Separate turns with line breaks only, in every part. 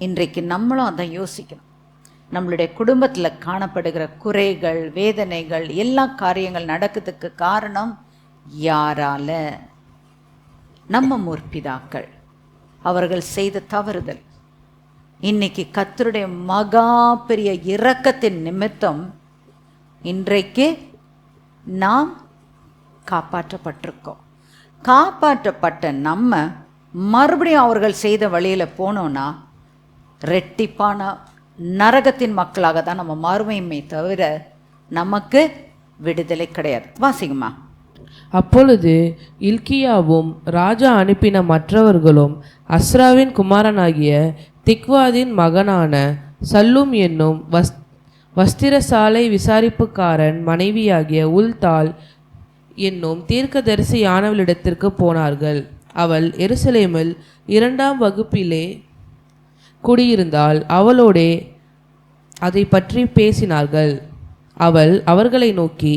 இன்றைக்கு நம்மளும் அதை யோசிக்கணும். நம்மளுடைய குடும்பத்தில் காணப்படுகிற குறைகள் வேதனைகள் எல்லா காரியங்கள் நடக்கிறதுக்கு காரணம் யாரால? நம்ம முற்பிதாக்கள். அவர்கள் செய்த தவறுதல். இன்னைக்கு கத்தருடைய மகா பெரிய இரக்கத்தின் நிமித்தம் இன்றைக்கு நாம் காப்பாற்றப்பட்டிருக்கோம். காப்பாற்றப்பட்ட நம்ம மறுபடியும் அவர்கள் செய்த வழியில் போனோன்னா ரெட்டிப்பான நரகத்தின் மக்களாக தான் நம்ம மாறுமையுமே தவிர நமக்கு விடுதலை கிடையாது. வாசிங்கம்மா.
அப்பொழுது இல்கியாவும் ராஜா அனுப்பின மற்றவர்களும் அஸ்ராவின் குமாரனாகிய திக்வாதின் மகனான சல்லும் என்னும் வஸ் வஸ்திரசாலை விசாரிப்புக்காரன் மனைவியாகிய உல்தால் என்னும் தீர்க்கதரிசியானவளிடத்திற்கு போனார்கள். அவள் எருசலேமில் இரண்டாம் வகுப்பிலே குடியிருந்தால் அவளோடே அதை பற்றி பேசினார்கள். அவள் அவர்களை நோக்கி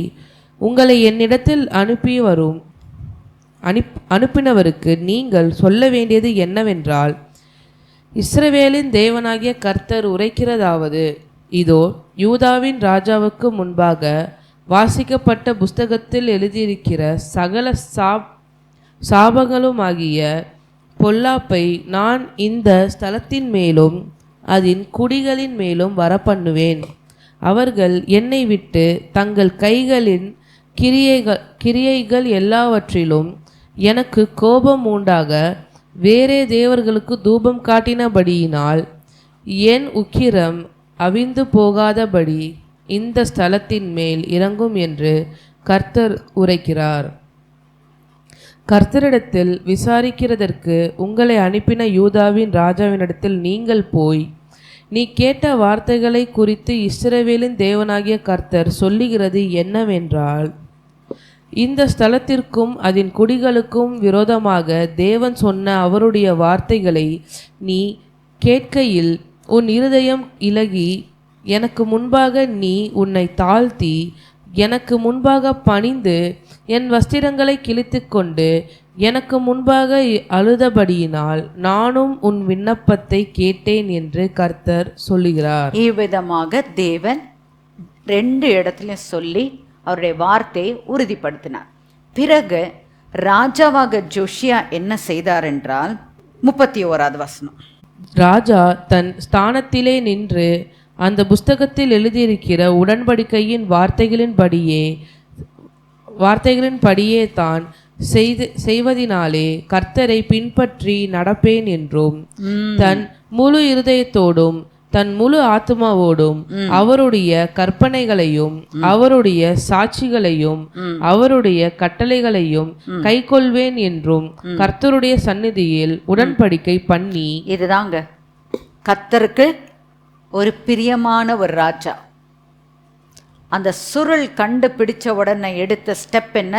உங்களை என்னிடத்தில் அனுப்பி வரும் அனுப் அனுப்பினவருக்கு நீங்கள் சொல்ல வேண்டியது என்னவென்றால் இஸ்ரவேலின் தேவனாகிய கர்த்தர் உரைக்கிறதாவது. இதோ யூதாவின் ராஜாவுக்கு முன்பாக வாசிக்கப்பட்ட புஸ்தகத்தில் எழுதியிருக்கிற சகல சாப் சாபங்களுமாகிய பொல்லாப்பை நான் இந்த ஸ்தலத்தின் மேலும் அதன் குடிகளின் மேலும் வரப்பண்ணுவேன். அவர்கள் என்னை விட்டு தங்கள் கைகளின் கிரியைகள் கிரியைகள் எல்லாவற்றிலும் எனக்கு கோபம் உண்டாக வேறே தேவர்களுக்கு தூபம் காட்டினபடியினால் என் உக்கிரம் அவிந்து போகாதபடி இந்த ஸ்தலத்தின் மேல் இறங்கும் என்று கர்த்தர் உரைக்கிறார். கர்த்தரிடத்தில் விசாரிக்கிறதற்கு உங்களை அனுப்பின யூதாவின் ராஜாவினிடத்தில் நீங்கள் போய் நீ கேட்ட வார்த்தைகளை குறித்து இஸ்ரவேலின் தேவனாகிய கர்த்தர் சொல்லுகிறது என்னவென்றால் இந்த ஸ்தலத்திற்கும் அதன் குடிகளுக்கும் விரோதமாக தேவன் சொன்ன அவருடைய வார்த்தைகளை நீ கேட்கையில் உன் இருதயம் இலகி எனக்கு முன்பாக நீ உன்னை தாழ்த்தி எனக்கு முன்பாக பணிந்து என் வஸ்திரங்களை கிழித்துக்கொண்டு எனக்கு முன்பாக அழுதபடியினால் நானும் உன் விண்ணப்பத்தை கேட்டேன் என்று கர்த்தர் சொல்லுகிறார்.
இவ்விதமாக தேவன் ரெண்டு இடத்துலையும் சொல்லி அவருடைய வார்த்தையை உறுதிப்படுத்தினார். பிறகு ராஜாவாக ஜோஷியா என்ன செய்தார் என்றால் முப்பத்தி ஓராவது வசனம்.
ராஜா தன் ஸ்தானத்திலே நின்று அந்த புஸ்தகத்தில் எழுதியிருக்கிற உடன்படிக்கையின் வார்த்தைகளின்படியே வார்த்தைகளின்படியே தான் செய்து செய்வதினாலே கர்த்தரை பின்பற்றி நடப்பேன் என்றும் தன் முழு இருதயத்தோடும் தன் முழு ஆத்மாவோடும் அவருடைய கற்பனைகளையும் அவருடைய சாட்சிகளையும் அவருடைய கட்டளைகளையும் கைக்கொள்வேன் என்றும் கர்த்தருடைய சந்நிதியில் உடன்படிக்கை பண்ணி
இதுதாங்க. கத்தருக்கு ஒரு பிரியமான ஒரு ராஜா. அந்த சுருள் கண்டுபிடிச்ச உடனே எடுத்த ஸ்டெப் என்ன?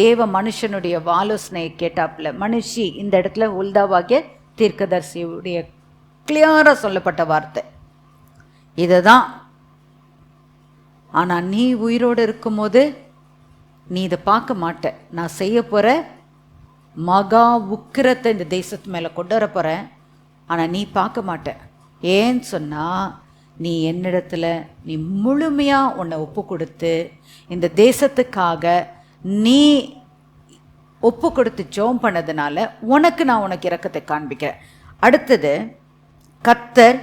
தேவ மனுஷனுடைய ஆலோசனையை கேட்டாப்புல மனுஷி இந்த இடத்துல உல்தாவாகிய தீர்க்கதரிசியுடைய கிளியராக சொல்லப்பட்ட வார்த்தை. இதை தான் ஆனால் நீ உயிரோடு இருக்கும்போது நீ இதை பார்க்க மாட்ட. நான் செய்ய போகிற மகா உக்கிரத்தை இந்த தேசத்து மேலே கொண்டு வர போகிறேன் ஆனால் நீ பார்க்க மாட்ட. ஏன்னு சொன்னால் நீ என்னிடத்துல நீ முழுமையாக உன்னை ஒப்பு கொடுத்து இந்த தேசத்துக்காக நீ ஒப்பு கொடுத்து ஜோம் பண்ணதுனால உனக்கு நான் உனக்கு இறக்கத்தை காண்பிக்கிறேன். அடுத்தது கத்தர்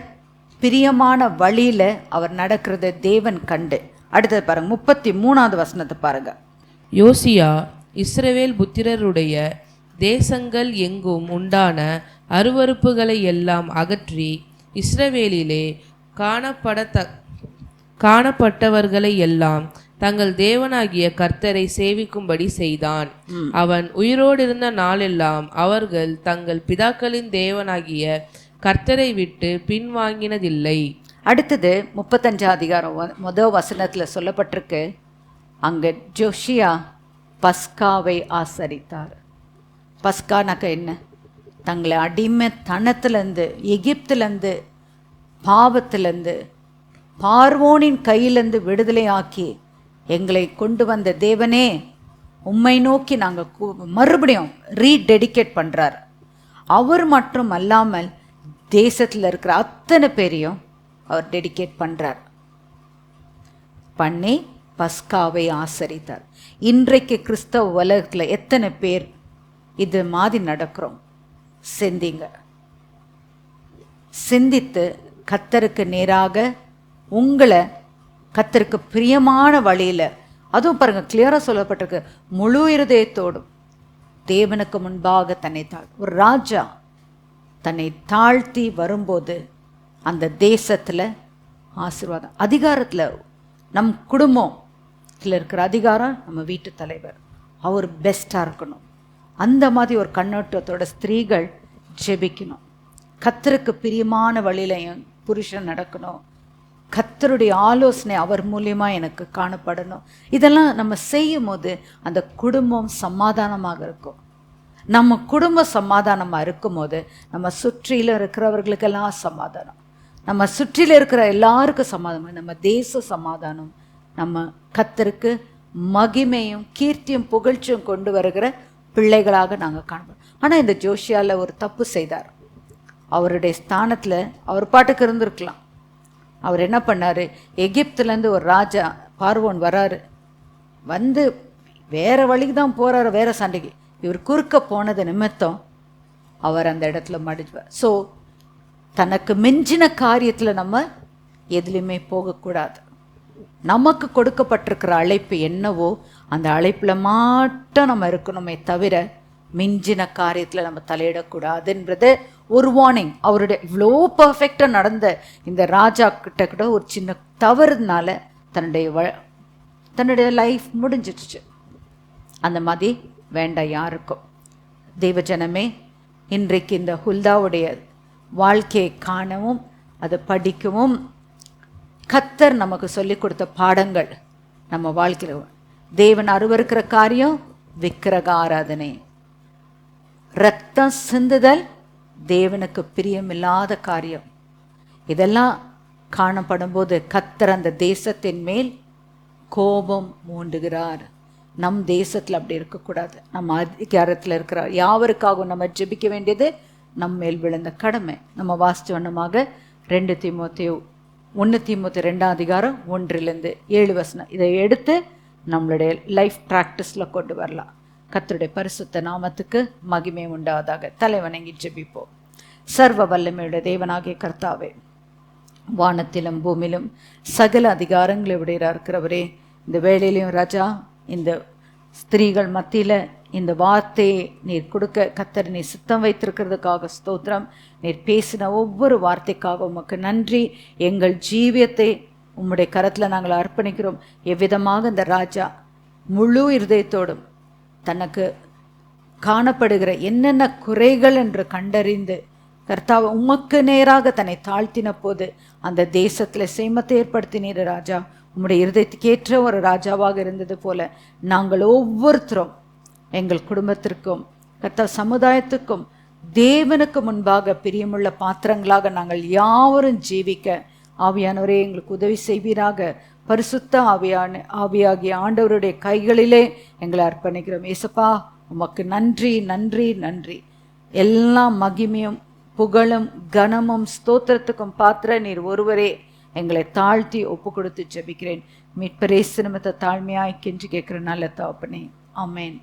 பிரியமான வழியில் அவர் நடக்கிறத தேவன் கண்டு. அடுத்தது பாருங்க முப்பத்தி மூணாவது வசனத்தை பாருங்க.
யோசியா இஸ்ரவேல் புத்திரருடைய தேசங்கள் எங்கும் உண்டான அருவருப்புகளை எல்லாம் அகற்றி இஸ்ரவேலிலே காணப்படத்த காணப்பட்டவர்களை எல்லாம் தங்கள் தேவனாகிய கர்த்தரை சேவிக்கும்படி செய்தான். அவன் உயிரோடு இருந்த நாளெல்லாம் அவர்கள் தங்கள் பிதாக்களின் தேவனாகிய கர்த்தரை விட்டு பின்வாங்கினதில்லை.
அடுத்தது முப்பத்தஞ்சாம் அதிகாரம் முதல் வசனத்தில் சொல்லப்பட்டிருக்கு. அங்கே ஜோஷியா பஸ்காவை ஆசரித்தார். பஸ்கானாக்க என்ன? தங்களை அடிமைத்தனத்துலேருந்து எகிப்துலேருந்து பாவத்திலேருந்து பார்வோனின் கையிலேருந்து விடுதலை ஆக்கி எங்களை கொண்டு வந்த தேவனே உம்மை நோக்கி நாங்கள் மறுபடியும் ரீடெடிகேட் பண்ணுறார் அவர் மட்டும் அல்லாமல் தேசத்தில் இருக்கிற அத்தனை பேரையும் அவர் டெடிகேட் பண்ணுறார் பண்ணி பஸ்காவை ஆசரித்தார். இன்றைக்கு கிறிஸ்தவ உலகத்தில் எத்தனை பேர் இது மாதிரி நடக்கிறோம்? சிந்திங்க. சிந்தித்து கத்தருக்கு நேராக உங்களை கத்தருக்கு பிரியமான வழியில் அதுவும் பாருங்கள் கிளியராக சொல்லப்பட்டிருக்கு முழு இருதயத்தோடும் தேவனுக்கு முன்பாக தன்னை தாழ் ஒரு ராஜா தன்னை தாழ்த்தி வரும்போது அந்த தேசத்தில் ஆசீர்வாதம் அதிகாரத்தில் நம் குடும்பத்தில் இருக்கிற அதிகாரம் நம்ம வீட்டு தலைவர் அவர் பெஸ்ட்டாக இருக்கணும். அந்த மாதிரி ஒரு கண்ணோட்டத்தோட ஸ்திரீகள் ஜெபிக்கணும். கத்தருக்கு பிரியமான வழியிலையும் புருஷன் நடக்கணும். கத்தருடைய ஆலோசனை அவர் மூலியமா எனக்கு காணப்படணும். இதெல்லாம் நம்ம செய்யும் போது அந்த குடும்பம் சமாதானமாக இருக்கும். நம்ம குடும்ப சமாதானமாக இருக்கும்போது நம்ம சுற்றியில் இருக்கிறவர்களுக்கெல்லாம் சமாதானம். நம்ம சுற்றில இருக்கிற எல்லாருக்கும் சமாதானம் நம்ம தேச சமாதானம் நம்ம கத்தருக்கு மகிமையும் கீர்த்தியும் புகழ்ச்சியும் கொண்டு வருகிற பிள்ளைகளாக நாங்கள் காண்போம். ஆனால் இந்த ஜோஷியாவில் ஒரு தப்பு செய்தார். அவருடைய ஸ்தானத்தில் அவர் பாட்டுக்கு இருந்திருக்கலாம். அவர் என்ன பண்ணார்? எகிப்துலேருந்து ஒரு ராஜா பார்வோன் வராரு. வந்து வேறு வழிக்கு தான் போகிறாரு வேறு சண்டைக்கு. இவர் குறுக்க போனது நிமித்தம் அவர் அந்த இடத்துல மடிஞ்சுவார். ஸோ தனக்கு மிஞ்சின காரியத்தில் நம்ம எதுலேயுமே போகக்கூடாது. நமக்கு கொடுக்கப்பட்டிருக்கிற அழைப்பு என்னவோ அந்த அழைப்பில் மாட்டம் நம்ம இருக்கணுமே தவிர மிஞ்சின காரியத்தில் நம்ம தலையிடக்கூடாதுன்றது ஒரு வார்னிங் அவருடைய இவ்வளோ பர்ஃபெக்டாக நடந்த இந்த ராஜா கிட்ட கூட ஒரு சின்ன தவறுனால தன்னுடைய வ தன்னுடைய லைஃப் முடிஞ்சிடுச்சு. அந்த மாதிரி வேண்டாம் யாருக்கும். தெய்வஜனமே இன்றைக்கு இந்த ஹுல்தாவுடைய வாழ்க்கையை காணவும் அதை படிக்கவும் கத்தர் நமக்கு சொல்லிக் கொடுத்த பாடங்கள் நம்ம வாழ்க்கையில் தேவன் அருவருக்கிற காரியம் விக்கிரக ஆராதனை ரத்தம் சிந்துதல் தேவனுக்கு பிரியமில்லாத காரியம். இதெல்லாம் காணப்படும் போது கத்தர் அந்த தேசத்தின் மேல் கோபம் மூண்டுகிறார். நம் தேசத்தில் அப்படி இருக்கக்கூடாது. நம்ம அதிகாரத்தில் இருக்கிறார் யாவருக்காகவும் நம்ம ஜெபிக்க வேண்டியது நம் மேல் விழுந்த கடமை. நம்ம வாசிச்ச வண்ணமாக ரெண்டு தீமோத்தேயு ஒன்று தீமோத்தி ரெண்டாம் அதிகாரம் ஒன்றிலிருந்து ஏழு வசனம். இதை எடுத்து நம்மளுடைய லைஃப் ப்ராக்டிஸில் கொண்டு வரலாம். கத்தருடைய பரிசுத்த நாமத்துக்கு மகிமை உண்டாவதாக தலைவணங்கி ஜெபிப்போம். சர்வ வல்லமையுடைய தேவனாகிய கர்த்தாவே வானத்திலும் பூமியிலும் சகல அதிகாரங்களை உடையரா இருக்கிறவரே இந்த வேலையிலையும் ராஜா இந்த ஸ்திரீகள் மத்தியில் இந்த வார்த்தையை நீர் கொடுக்க கத்தர் நீர் சித்தம் வைத்திருக்கிறதுக்காக ஸ்தோத்திரம். நீர் பேசின ஒவ்வொரு வார்த்தைக்காக உமக்கு நன்றி. எங்கள் ஜீவியத்தை உம்முடைய கரத்தில் நாங்கள் அர்ப்பணிக்கிறோம். எவ்விதமாக இந்த ராஜா முழு இருதயத்தோடும் தனக்கு காணப்படுகிற என்னென்ன குறைகள் என்று கண்டறிந்து கர்த்தாவை உமக்கு நேராக தன்னை தாழ்த்தின போது அந்த தேசத்தில் சேமத்தை ஏற்படுத்தினீர் ராஜா. உம்முடைய இருதயத்துக்கேற்ற ஒரு ராஜாவாக இருந்தது போல நாங்கள் ஒவ்வொருத்தரும் எங்கள் குடும்பத்திற்கும் கர்த்தா சமுதாயத்துக்கும் தேவனுக்கு முன்பாக பிரியமுள்ள பாத்திரங்களாக நாங்கள் யாவரும் ஜீவிக்க ஆவியானவரே எங்களுக்கு உதவி செய்வீராக. பரிசுத்த ஆவியான ஆவியாகிய ஆண்டவருடைய கைகளிலே எங்களை அர்ப்பணிக்கிறோம். ஏசப்பா உமக்கு நன்றி நன்றி நன்றி. எல்லா மகிமையும் புகழும் கனமும் ஸ்தோத்திரத்துக்கும் பாத்திர நீர் ஒருவரே எங்களை தாழ்த்தி ஒப்பு கொடுத்து ஜெபிக்கிறேன். மீட்பரே சினிமத்தை தாழ்மையாய் கெஞ்சி கேட்குற நல்ல தாப்பனே அமேன்